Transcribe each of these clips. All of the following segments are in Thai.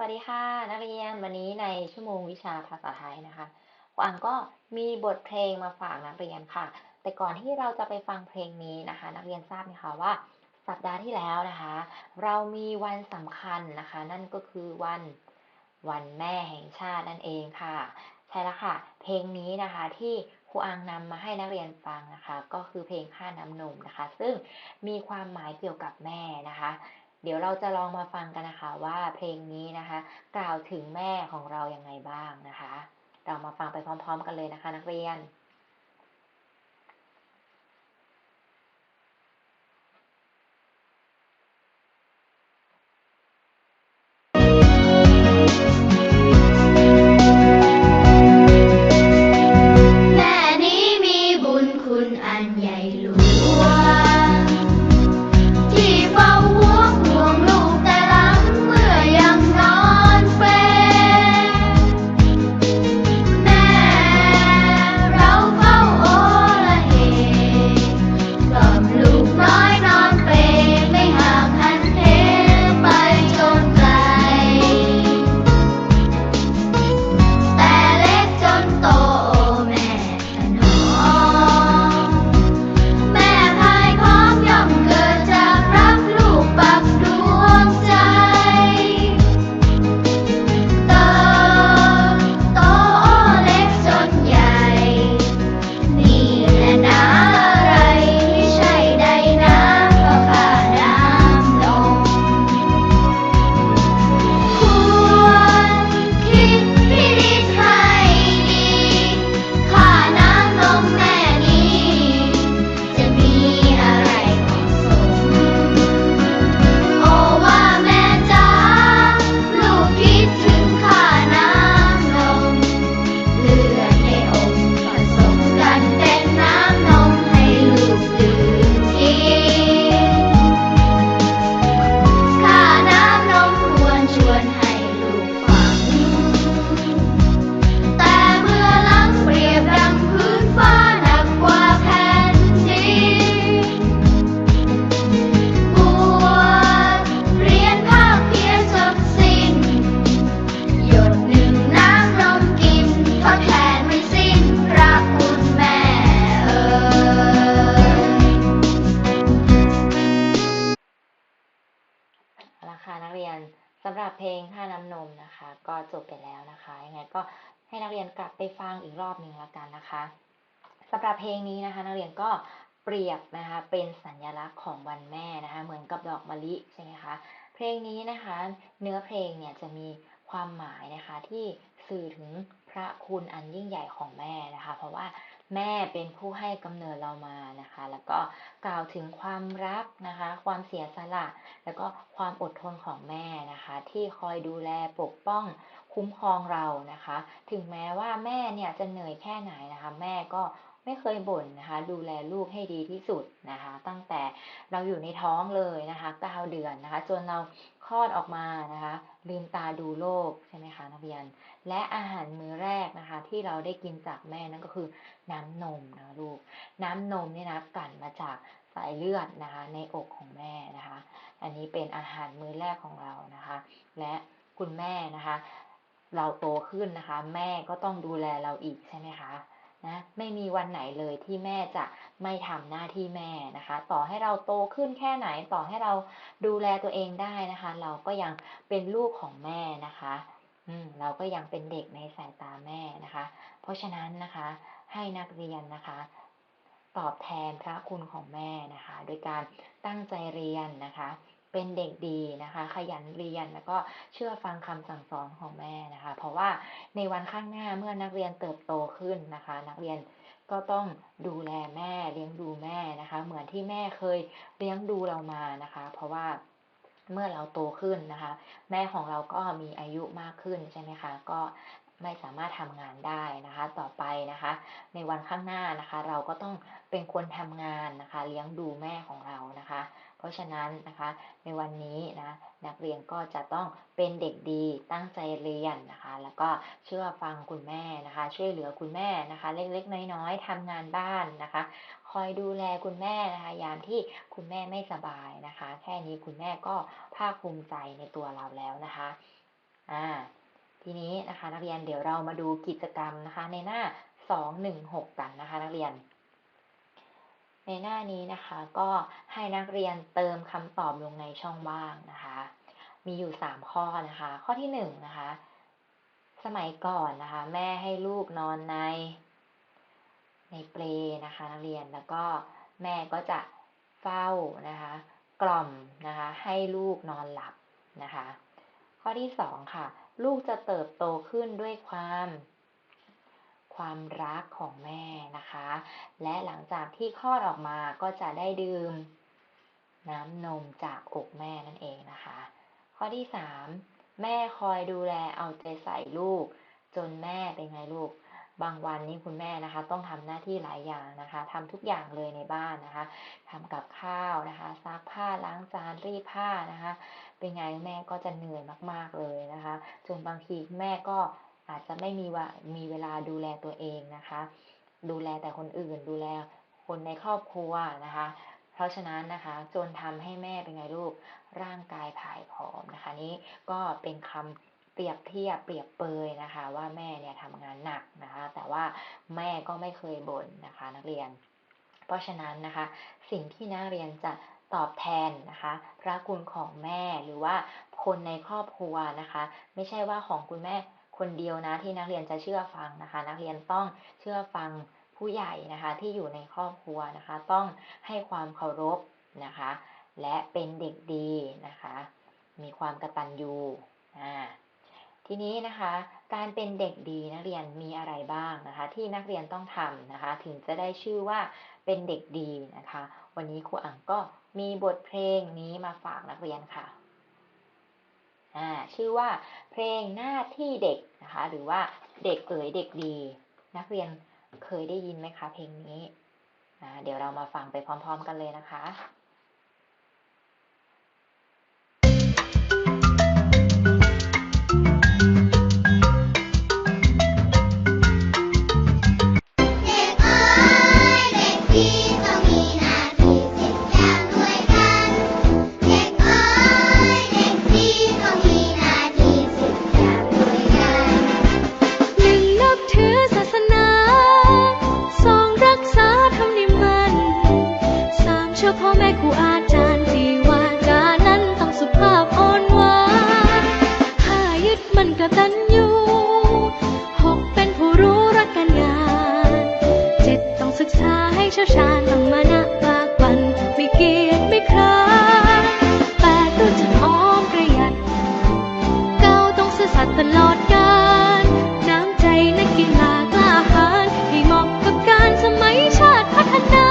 สวัสดีค่ะ นักเรียนวันนี้ในชั่วโมงวิชาภาษาไทยนะคะครูอังก็มีบทเพลงมาฝากนักเรียนค่ะ แต่ก่อนที่เราจะไปฟังเพลงนี้นะคะ นักเรียนทราบไหมคะว่า สัปดาห์ที่แล้วนะคะ เรามีวันสำคัญนะคะ นั่นก็คือวันวันแม่แห่งชาตินั่นเองค่ะ ใช่แล้วค่ะ เพลงนี้นะคะที่ครูอังนำมาให้นักเรียนฟังนะคะ ก็คือเพลงข้าน้ำนมนะคะ ซึ่งมีความหมายเกี่ยวกับแม่นะคะ เดี๋ยวเราจะลองมาฟังกันนะคะว่าเพลงนี้นะคะ กล่าวถึงแม่ของเราอย่างไงบ้างนะคะ เรามาฟังไปพร้อม ๆ กันเลยนะคะ นักเรียน เอาละค่ะนักเรียนสำหรับเพลงค่าน้ำนมนะคะ ก็จบไปแล้วนะคะยังไงก็ให้นักเรียนกลับไปฟังอีกรอบหนึ่งละกันนะคะสำหรับเพลงนี้นะคะนักเรียนก็เปรียบนะคะเป็นสัญลักษณ์ของวันแม่นะคะเหมือนกับดอกมะลิใช่ไหมคะเพลงนี้นะคะเนื้อเพลงเนี่ยจะมีความหมายนะคะที่สื่อถึงพระคุณอันยิ่งใหญ่ของแม่นะคะ เพราะว่า แม่เป็นผู้ให้กำเนิดเรามานะคะ แล้วก็กล่าวถึงความรักนะคะ ความเสียสละ แล้วก็ความอดทนของแม่นะคะ ที่คอยดูแลปกป้องคุ้มครองเรานะคะ ถึงแม้ว่าแม่เนี่ยจะเหนื่อยแค่ไหนนะคะ แม่ก็ ไม่เคยบ่นนะคะ ดูแลลูกให้ดีที่สุดนะคะ ตั้งแต่เราอยู่ในท้องเลยนะคะ9เดือนนะคะ จนเราคลอดออกมานะคะ ลืมตาดูโลกใช่ไหมคะนักเรียน และอาหารมื้อแรกนะคะ ที่เราได้กินจากแม่นั่นก็คือน้ำนมนะลูก น้ำนมเนี่ยนะกลั่นมาจากสายเลือดนะคะ ในอกของแม่นะคะ อันนี้เป็นอาหารมื้อแรกของเรานะคะ และคุณแม่นะคะ เราโตขึ้นนะคะ แม่ก็ต้องดูแลเราอีกใช่ไหมคะ นะไม่มีวันไหนเลยที่แม่จะไม่ทำหน้าที่แม่นะคะ ต่อให้เราโตขึ้นแค่ไหนต่อให้เราดูแลตัวเองได้นะคะ เราก็ยังเป็นลูกของแม่นะคะอืมเราก็ยังเป็นเด็กในสายตาแม่นะคะ เพราะฉะนั้นนะคะ ให้นักเรียนนะคะ ตอบแทนพระคุณของแม่นะคะ โดยการตั้งใจเรียนนะคะ เป็นเด็กดีนะคะ ขยันเรียนแล้วก็เชื่อฟังคำสั่งสอนของแม่นะคะ เพราะว่าในวันข้างหน้าเมื่อนักเรียนเติบโตขึ้นนะคะ นักเรียนก็ต้องดูแลแม่เลี้ยงดูแม่นะคะ เหมือนที่แม่เคยเลี้ยงดูเรามานะคะ เพราะว่าเมื่อเราโตขึ้นนะคะ แม่ของเราก็มีอายุมากขึ้นใช่ไหมคะ ก็ไม่สามารถทำงานได้นะคะ ต่อไปนะคะ ในวันข้างหน้านะคะ เราก็ต้องเป็นคนทำงานนะคะ เลี้ยงดูแม่ของเรานะคะ เพราะฉะนั้นนะคะในวันนี้นะนักเรียนก็จะต้องเป็นเด็กดีตั้งใจเรียนนะคะ แล้วก็เชื่อฟังคุณแม่นะคะ ช่วยเหลือคุณแม่นะคะ เล็กๆ น้อยๆทำงานบ้านนะคะ คอยดูแลคุณแม่นะคะ ยามที่คุณแม่ไม่สบายนะคะ แค่นี้คุณแม่ก็ภาคภูมิใจในตัวเราแล้วนะคะอ่าทีนี้นะคะ นักเรียนเดี๋ยวเรามาดูกิจกรรมนะคะ ในหน้า 216 กันนะคะ นักเรียน ในหน้านี้นะคะก็ให้นักเรียนเติมคำตอบลงในช่องว่างนะคะ มีอยู่ 3 ข้อนะคะ ข้อที่1นะคะ สมัยก่อนนะคะ แม่ให้ลูกนอนใน ในเปลนะคะ นักเรียนแล้วก็แม่ก็จะเฝ้านะคะ กล่อมนะคะ ให้ลูกนอนหลับนะคะ ข้อที่สองค่ะ ลูกจะเติบโตขึ้นด้วยความ ความรักของแม่นะคะ และหลังจากที่คลอดออกมาก็จะได้ดื่ม น้ำนมจากอกแม่นั่นเองนะคะ ข้อที่สามแม่คอยดูแลเอาใจใส่ลูก จนแม่เป็นไงลูกบางวันนี้คุณแม่นะคะ ต้องทำหน้าที่หลายอย่างนะคะทำทุกอย่างเลยในบ้านนะคะทำกับข้าวนะคะซักผ้าล้างจานรีดผ้านะคะ เป็นไงแม่ก็จะเหนื่อยมากๆเลยนะคะจนบางทีแม่ก็ อาจจะไม่มีว่ามีเวลาดูแลตัวเองนะคะ ดูแลแต่คนอื่น ดูแลคนในครอบครัวนะคะ เพราะฉะนั้นนะคะจนทำให้แม่เป็นไงลูกร่างกายผายผอมนะคะ นี้ก็เป็นคำเปรียบเทียบเปรียบเปยนะคะ ว่าแม่เนี่ยทำงานหนักนะคะ แต่ว่าแม่ก็ไม่เคยบ่นนะคะ นักเรียน เพราะฉะนั้นนะคะ สิ่งที่นักเรียนจะตอบแทนนะคะ พระคุณของแม่หรือว่าคนในครอบครัวนะคะ ไม่ใช่ว่าของคุณแม่ คนเดียวนะที่นักเรียนจะเชื่อฟังนะคะ นักเรียนต้องเชื่อฟังผู้ใหญ่นะคะที่อยู่ในครอบครัวนะคะ ต้องให้ความเคารพนะคะ และเป็นเด็กดีนะคะ มีความกระตัญญูอ่าทีนี้นะคะการเป็นเด็กดีนักเรียนมีอะไรบ้างนะคะ ที่นักเรียนต้องทำนะคะ ถึงจะได้ชื่อว่าเป็นเด็กดีนะคะ วันนี้ครูอังก็มีบทเพลงนี้มาฝากนักเรียนค่ะ อ่าชื่อว่าเพลงหน้าที่เด็กนะคะ หรือว่าเด็กเอ๋ยเด็กดี นักเรียนเคยได้ยินไหมคะเพลงนี้เดี๋ยวเรามาฟังไปพร้อม ๆ กันเลยนะคะ ยึดมันยูหกเป็นผู้รู้รักการงานเจ็ดต้องศึกษาให้เชี่ยวชาญต้องมานะปากบันไม่เกียจไม่คร้านแปดรู้จักอ้อมประหยัดเก้าต้องซื่อสัตย์ตลอดกาลน้ำใจนักกีฬากล้าหาญให้เหมาะกับการสมัยชาติพัฒนา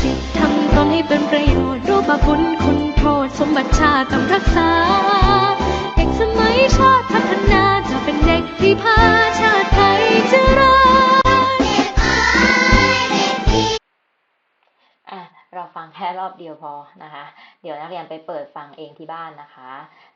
สิทธิทำตนให้เป็นประโยชน์รู้บาปบุญคุณโทษสมบัติชาติต้องรักษา ฟังแค่รอบเดียวพอนะคะ เดี๋ยวนักเรียนไปเปิดฟังเองที่บ้านนะคะ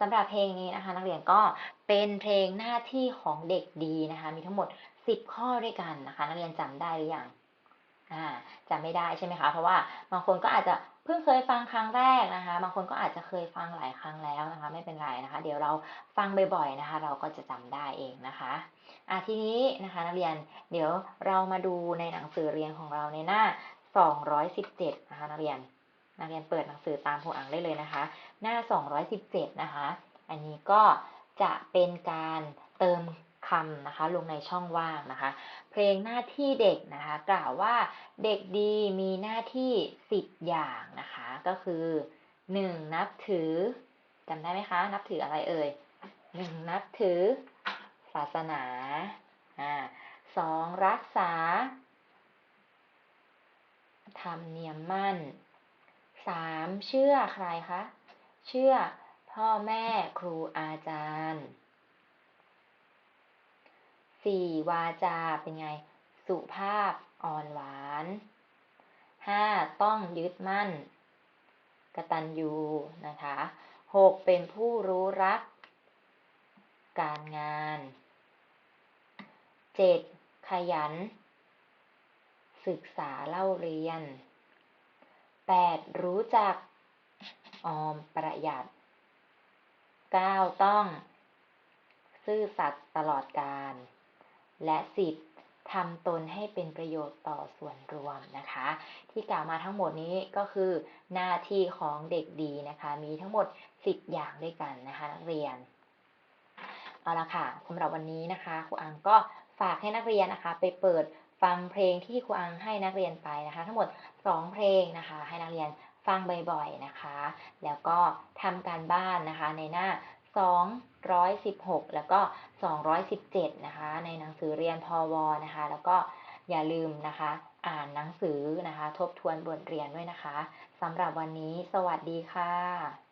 สำหรับเพลงนี้นะคะ นักเรียนก็เป็นเพลงหน้าที่ของเด็กดีนะคะ มีทั้งหมด 10 ข้อด้วยกันนะคะ นักเรียนจำได้หรือยังอ่าจำไม่ได้ใช่ไหมคะ เพราะว่าบางคนก็อาจจะเพิ่งเคยฟังครั้งแรกนะคะ บางคนก็อาจจะเคยฟังหลายครั้งแล้วนะคะ ไม่เป็นไรนะคะ เดี๋ยวเราฟังบ่อยๆนะคะ เราก็จะจำได้เองนะคะอะทีนี้นะคะนักเรียนเดี๋ยวเรามาดูในหนังสือเรียนของเราในหน้า 217 นะคะนักเรียน นักเรียนเปิดหนังสือตามครูอังได้เลยนะคะ หน้า 217 นะคะ อันนี้ก็จะเป็นการเติมคำนะคะลงในช่องว่างนะคะ เพลงหน้าที่เด็กนะคะ กล่าวว่าเด็กดีมีหน้าที่ 10 อย่างนะคะ ก็คือ 1. นับถือจำได้ไหมคะ นับถืออะไรเอ่ย 1. นับถือศาสนาอ่าสองรักษา ธรรมเนียมมั่นสามเชื่อใครคะ เชื่อพ่อแม่ครูอาจารย์สี่วาจาเป็นไง สุภาพอ่อนหวานห้าต้องยึดมั่น กตัญญูนะคะหกเป็นผู้รู้รัก การงานเจ็ดขยัน ศึกษาเล่าเรียนแปดรู้จักออมประหยัดเก้าต้อง ซื่อสัตย์ตลอดกาลและ 10 ทำตนให้เป็นประโยชน์ต่อส่วนรวมนะคะ ที่กล่าวมาทั้งหมดนี้ก็คือหน้าที่ของเด็กดีนะคะ มีทั้งหมด 10 อย่างด้วยกันนะคะนักเรียน เอาละค่ะสำหรับวันนี้นะคะครูอังก็ฝากให้นักเรียนนะคะ ไปเปิด ฟังเพลงที่ครูอังให้นักเรียนไปนะคะ ทั้งหมด 2 เพลงนะคะ ให้นักเรียนฟังบ่อยๆนะคะ แล้วก็ทำการบ้านนะคะในหน้า 216 แล้วก็ 217 นะคะ ในหนังสือเรียนพอวนะคะ แล้วก็อย่าลืมนะคะ อ่านหนังสือนะคะ ทบทวนบทเรียนด้วยนะคะสำหรับวันนี้ สวัสดีค่ะ